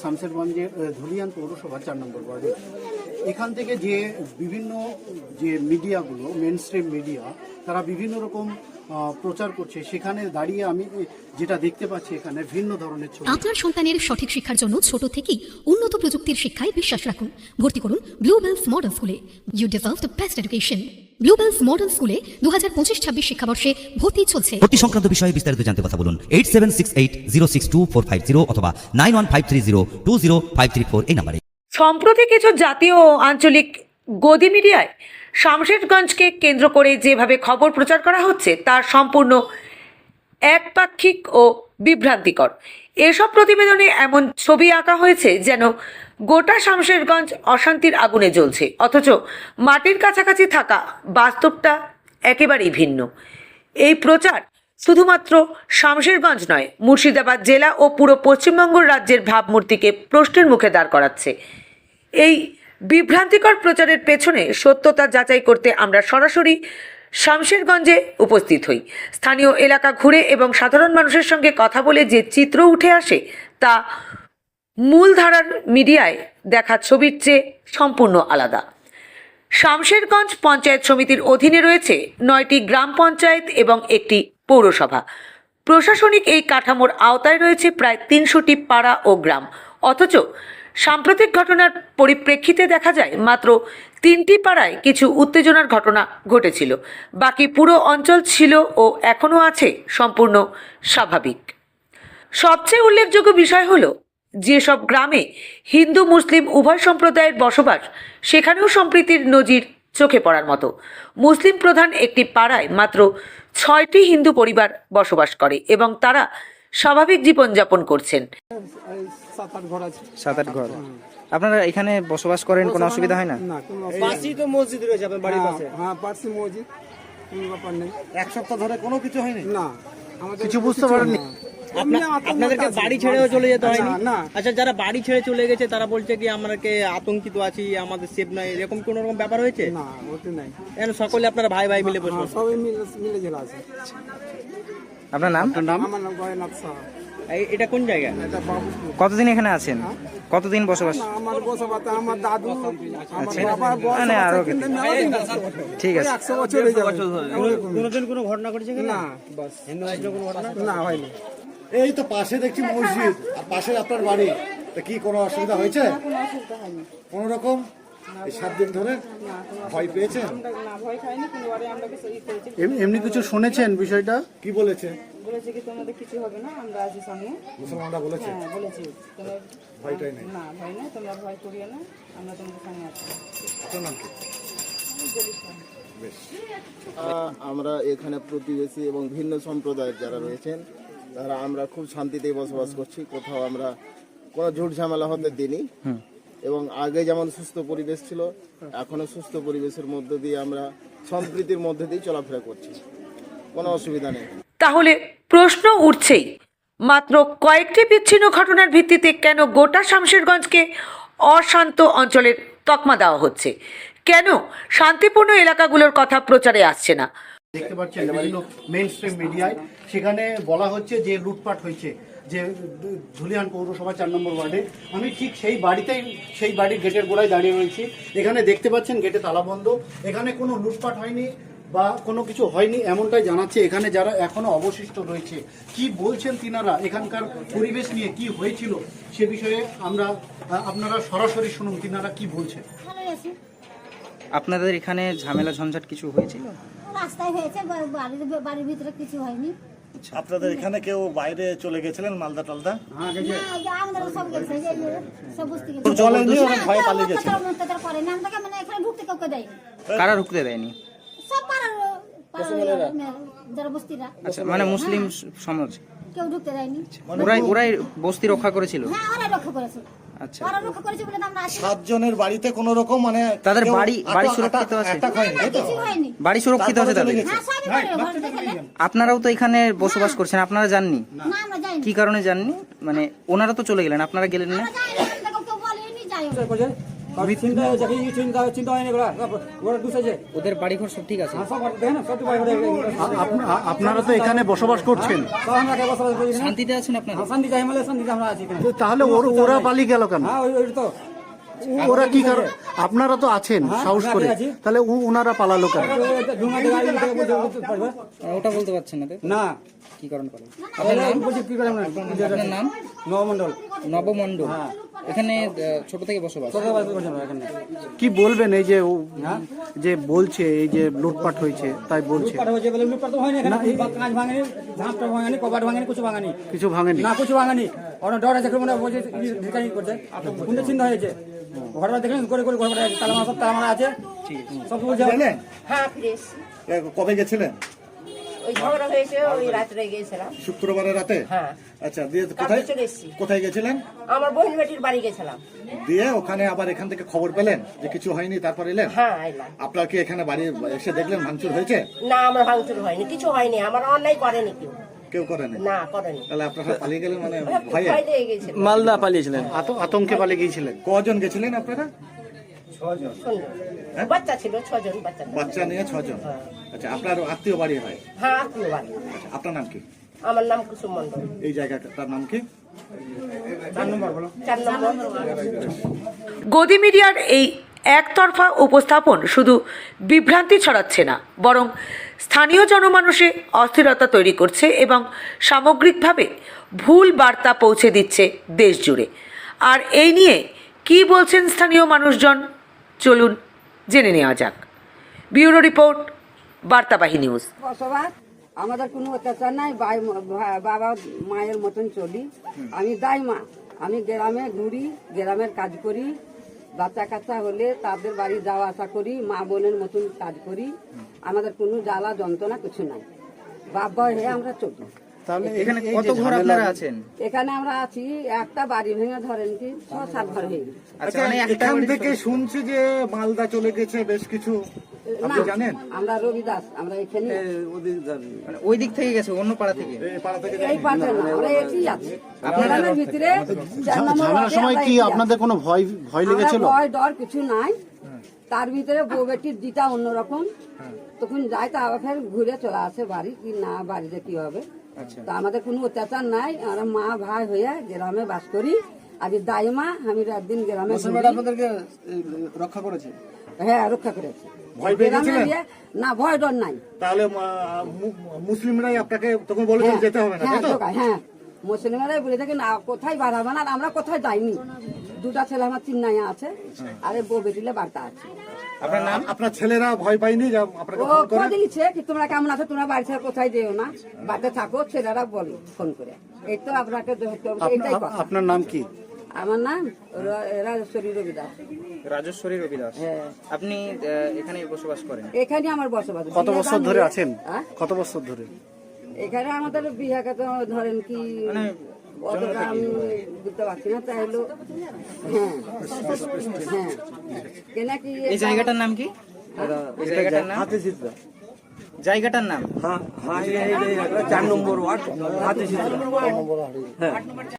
শামশেরগঞ্জের ধুলিয়ান পৌরসভা চার নম্বর ওয়ার্ডে। এখান থেকে যে বিভিন্ন যে মিডিয়াগুলো মেন স্ট্রিম মিডিয়া তারা বিভিন্ন রকম প্রচার করছে। সেখানে দাঁড়িয়ে আমি যেটা দেখতে পাচ্ছি এখানে, ভিন্ন ধরনের ছবি। আপনার সন্তানের সঠিক শিক্ষার জন্য ছোট থেকেই উন্নত প্রযুক্তির শিক্ষায় বিশ্বাস রাখুন। ভর্তি করুন ব্লুবেলস মডেল স্কুলে you deserve the best education Bluebells modern স্কুলে দু হাজার পঁচিশ ছাব্বিশ শিক্ষাবর্ষে ভর্তি চলছে। ভর্তি সংক্রান্ত বিষয়ে বিস্তারিত জানতে কথা বলুন। Eight seven six eight zero six two four five zero অথবা nine one five three zero two zero five three four এই নাম্বারে। সম্প্রতি কিছু জাতীয় ও আঞ্চলিক গদি মিডিয়ায় শামশেরগঞ্জকে কেন্দ্র করে যেভাবে খবর প্রচার করা হচ্ছে তার সম্পূর্ণ একপাক্ষিক ও বিভ্রান্তিকর। এসব প্রতিবেদনে এমন ছবি আঁকা হয়েছে যেন গোটা শামশেরগঞ্জ অশান্তির আগুনে জ্বলছে। অথচ মাটির কাছাকাছি থাকা বাস্তবটা একেবারেই ভিন্ন। এই প্রচার শুধুমাত্র শামশেরগঞ্জ নয়, মুর্শিদাবাদ জেলা ও পুরো পশ্চিমবঙ্গ রাজ্যের ভাবমূর্তিকে প্রশ্নের মুখে দাঁড় করাচ্ছে। এই বিভ্রান্তিকর প্রচারের পেছনে সত্যতা যাচাই করতে আমরা সরাসরি শামশেরগঞ্জে উপস্থিত হই। স্থানীয় এলাকা ঘুরে এবং সাধারণ মানুষের সঙ্গে কথা বলে যে চিত্র উঠে আসে তা মূলধারার মিডিয়ায় দেখা ছবির চেয়ে সম্পূর্ণ আলাদা। শামশেরগঞ্জ পঞ্চায়েত সমিতির অধীনে রয়েছে নয়টি গ্রাম পঞ্চায়েত এবং একটি পৌরসভা। প্রশাসনিক এই কাঠামোর আওতায় রয়েছে প্রায় তিনশোটি পাড়া ও গ্রাম। অথচ সাম্প্রতিক ঘটনার পরিপ্রেক্ষিতে দেখা যায়, মাত্র তিনটি পাড়ায় কিছু উত্তেজনার ঘটনা ঘটেছিল। বাকি পুরো অঞ্চল ছিল ও এখনও আছে সম্পূর্ণ স্বাভাবিক। সবচেয়ে উল্লেখযোগ্য বিষয় হলো যেসব গ্রামে হিন্দু মুসলিম উভয় সম্প্রদায়ের বসবাস সেখানেও সম্প্রীতির নজির চোখে পড়ার মতো। মুসলিম প্রধান একটি পাড়ায় মাত্র ছয়টি হিন্দু পরিবার বসবাস করে এবং তারা স্বাভাবিক জীবনযাপন করছেন। সাত আট ঘর। আছে সাত আট ঘর আপনারা এখানে বসবাস করেন কোনো অসুবিধা হয় না? না পাশেই তো মসজিদ রয়েছে আপনার বাড়ির পাশে। হ্যাঁ, হ্যাঁ পার্সি মসজিদ কোনো ব্যাপার নেই। এক সপ্তাহ ধরে কোনো কিছু হয়নি? না আমাদের কিছু বুঝতে পারেননি? আপনাদেরকে বাড়ি ছেড়েও চলে যেতে হয়নি? আচ্ছা, না। আচ্ছা যারা বাড়ি ছেড়ে চলে গেছে তারা বলছে কি আমাকে আতঙ্কিত আছি আমাদের সেফ নাই। এরকম কোন রকম ব্যাপার হয়েছে? না ওতে নাই। সকলে আপনারা ভাই ভাই মিলে বসে হ্যাঁ সবাই মিলে মিলে জেলা আছে। আপনার নাম? আমার নাম গয়নাথ সাহা এটা কোন জায়গা? কতদিন এখানে আছেন? কতদিন বসবাস? আমার দাদু আচ্ছা। আরও। ঠিক আছে হয়ে যাবে। কোনোদিন কোনো ঘটনা ঘটেছে না বাস। হিন্দু কোনো ঘটনা? না হয়নি। এই তো পাশে দেখছি মসজিদ। আর পাশে আপনার বাড়ি। তা কি কোনো অসুবিধা হয়েছে? কোন রকম? এই সাত দিন ধরে ভয় পেয়েছেন? এম- এমনি কিছু শুনেছেন বিষয়টা? কি বলেছে? বলেছে কি তোমাদের কিছু হবে না আমরা আছি সামনে মুসলমানরা বলেছে? হ্যাঁ বলেছি। তোমরা ভয়টাই নেই। না ভয় না তোমরা ভয় করিও না আমরা তোমাদের সঙ্গে আছি। আপনার নাম কি? আমরা এখানে প্রতিবেশী এবং ভিন্ন সম্প্রদায়ের যারা রয়েছেন তারা আমরা খুব শান্তিতে বসবাস করছি। কোথাও আমরা কোনো ঝুট ঝামেলা হতে দিইনি। এবং আগে যেমন সুস্থ পরিবেশ ছিল এখনও সুস্থ পরিবেশের মধ্য দিয়ে আমরা সম্প্রীতির মধ্যে দিয়ে চলাফেরা করছি। কোনো অসুবিধা নেই। তাহলে প্রশ্ন উঠছেই মাত্র কয়েকটি বিচ্ছিন্ন ঘটনার ভিত্তিতে কেন গোটা শামশেরগঞ্জকে অশান্ত অঞ্চলের তকমা দেওয়া হচ্ছে? কেন শান্তিপূর্ণ এলাকাগুলোর কথা প্রচারে আসছে না? দেখতে পাচ্ছেন বিভিন্ন মেন স্ট্রিম মিডিয়ায় সেখানে বলা হচ্ছে যে লুটপাট হয়েছে, যে ধুলিয়ান পৌরসভা চার নম্বর ওয়ার্ডে। আমি ঠিক সেই বাড়িতেই, সেই বাড়ির গেটের গোড়ায় দাঁড়িয়ে রয়েছি। এখানে দেখতে পাচ্ছেন গেটে তালা বন্ধ। এখানে কোনো লুটপাট হয়নি বা কোনো কিছু হয়নি এমনটাই জানাচ্ছে এখানে যারা এখনও অবশিষ্ট রয়েছে। কি বলছেন তিনারা? এখানকার পরিবেশ নিয়ে কি হয়েছিল? সে বিষয়ে আমরা, আপনারা সরাসরি শুনুন, তিনারা কি বলছেন? আপনাদের এখানে ঝামেলা ঝঞ্ঝাট কিছু হয়েছিল? রাস্তায় হয়েছে বাড়ির বাড়ির ভিতরে কিছু হয়নি। আপনাদের এখানে কেউ বাইরে চলে গেছিলেন মালদা টালদা? ভয়ে পালিয়ে গেছে করে মানে ঢুকতে দেয়নি। কারা ঢুকতে দেয়নি? সব পাড়ার পাড়ার বস্তিরা আচ্ছা মানে মুসলিম সমাজ? কেউ ঢুকতে দেয়নি। ওরাই ওরাই বস্তি রক্ষা করেছিল? হ্যাঁ ওরা রক্ষা করেছে আচ্ছা। সাতজনের বাড়িতে কোনো রকম মানে তাদের বাড়ি- বাড়ি সুরক্ষিত আছে? বাড়ি সুরক্ষিত আছে তাদের? হ্যাঁ আপনারাও তো এখানে বসবাস করছেন আপনারা জাননি? না কি কারণে জাননি? মানে ওনারা তো চলে গেলেন আপনারা গেলেন না? চিন্তা হয়নি ওরা ওরা দুসেছে ওদের বাড়িঘর সব ঠিক আছে? সব দেখেন সব আ- আপনারা তো এখানে বসবাস করছেন। সব আমরা কে বসবাস করি। না শান্তিতে আছেন আপনারা? শান্তি মানে শান্তিতে আমরা আছি তাহলে ওরা পালিয়ে গেল কেন? হ্যাঁ ওই তো। ওরা কি কারণ আপনারা তো আছেন সাহস করে। তাহলে ও- ওনারা পালালো কেন? ওটা বলতে পারছেন না না। কি কারণ করেন নাম? বলছি করে? আপনার নাম? নবমন্ডল নবমণ্ডল। এখানে ছোট থেকে বসবাস? কি বলবেন এই যে ও- যে বলছে এই যে লুটপাট হয়েছে তাই বলছে? কিছু ভাঙেনি। কিছু ভাঙেনি? না কিছু ভাঙেনি। ওরা ডর আছে মনে চিন্তা হয়েছে? ঘরটা দেখলেন করে করে ঘর তালা মারা সব তালা মারা আছে। সব হ্যাঁ ফ্রেশ কবে গেছিলেন? ওই ঝগড়া হয়েছে ওই রাত্রে গিয়েছিলাম। শুক্রবারের রাতে? হ্যাঁ। আচ্ছা দিয়ে কোথায় কোথায় গেছিলেন? আমার বোন বেটির বাড়ি গেছিলাম। দিয়ে ওখানে আবার এখান থেকে খবর পেলেন যে কিছু হয়নি তারপর এলেন? হ্যাঁ এলাম। আপনার কি এখানে বাড়ি এসে দেখলেন ভাঙচুর হয়েছে? না আমার ভাঙচুর হয়নি কিছু হয়নি আমার অন্যায় করেনি কেউ। কেউ করেনি না করেনি তাহলে আপনারা পালিয়ে গেলেন মানে ভয়ে? মালদা পালিয়েছিলেন। আতঙ্কে পালিয়ে গিয়েছিলেন। কজন গেছিলেন আপনারা? বাচ্চা ছিল ছজন বাচ্চা। নিয়ে ছজন? আচ্ছা আপনার আত্মীয় বাড়ি হয়? হ্যাঁ আত্মীয় বাড়ি। আচ্ছা, আপনার নাম কি? আমার নাম কুসুম মন্ডল এই জায়গাটার নাম কি? গদি মিডিয়ার এই একতরফা উপস্থাপন শুধু বিভ্রান্তি ছড়াচ্ছে না, বরং স্থানীয় জনমানুষে অস্থিরতা তৈরি করছে এবং সামগ্রিকভাবে ভুল বার্তা পৌঁছে দিচ্ছে দেশ জুড়ে। আর এই নিয়ে কী বলছেন স্থানীয় মানুষজন? চলুন জেনে নেওয়া যাক। Bureau report, Bartabahi news. আমাদের কোনো অত্যাচার নাই বাবা, মায়ের মতন চলি। আমি দাই মা আমি গ্রামে ঘুরি, গ্রামের কাজ করি। বাচ্চা কাচ্চা হলে তাদের বাড়ি যাওয়া আসা করি মা বোনের মতন কাজ করি। আমাদের কোনো জ্বালা যন্ত্রণা কিছু নাই। বাবা হয়ে আমরা চলি। তাহলে এখানে এই কত যে ঘর আপনারা আছেন? এখানে আমরা আছি একটা বাড়ি ভেঙে ধরেন কি ছ সাত ঘর হয়ে গেছে। আচ্ছা মানে এখান থেকে শুনছি যে মালদা চলে গেছে বেশ কিছু। আপনি জানেন? আমরা রবিদাস আমরা এখানে। মানে ওই দিক থেকে গেছে অন্য পাড়া থেকে? এই পাড়া থেকে এই পাশে না আমরা একই আছি। গ্রামের ভিতরে? ঝামেলার সময় কি আপনাদের কোনো ভয় ভয় লেগেছিল? ভয় ডর কিছু নাই। তার ভিতরে বউ বেটির দিটা অন্যরকম। তখন যাই তা আবার ফের ঘুরে চলে আসে বাড়ি কি না বাড়িতে কি হবে? তো আমাদের কোনো অত্যাচার নাই। আমরা মা ভাই হয়ে গ্রামে বাস করি। আজ দাইমা আমি রাত দিন গ্রামে। আপনাদেরকে রক্ষা করেছে? হ্যাঁ রক্ষা করেছি। ভয় পেয়ে গেছিলেন? না ভয় ডর নাই। তাহলে মুসলিমরাই আপনাকে তখন বলেছেন হ্যাঁ, যেতে হবে না হ্যাঁ হ্যাঁ। মুসলিমেরাই বলে থাকে না কোথায় বাড়াবে না? আমরা কোথায় যাইনি? দুটা ছেলে আমার চিন্নাই আছে আরে বউ বেটিলে বার্তা আছে। আপনার নাম? আপনার ছেলেরা ভয় পায়নি যে আপনাকে ও করে? খোঁজ কি তোমরা কেমন আছো? তোমরা বাড়ি ছেড়ে কোথায় যেও না? বাড়িতে থাকো ছেলেরা বলো ফোন করে। এই তো আপনাকে আপনার নাম কি? আমার নাম র- রাজেশ্বরী রবিদাস রাজেশ্বরী রবিদাস হ্যাঁ আপনি এখানে বসবাস করেন এখানে আমার বসবাস কত বছর ধরে আছেন হ্যাঁ? কত বছর ধরে এখানে আমাদের বিহাকে তো ধরেন কি অতটা আমি বুঝতে পারছি না তাই হলো হ্যাঁ হ্যাঁ কেন কি এই জায়গাটার নাম কি এই জায়গাটার নাম জায়গাটার নাম হ্যাঁ হ্যাঁ চার নম্বর ওয়ার্ড হাতে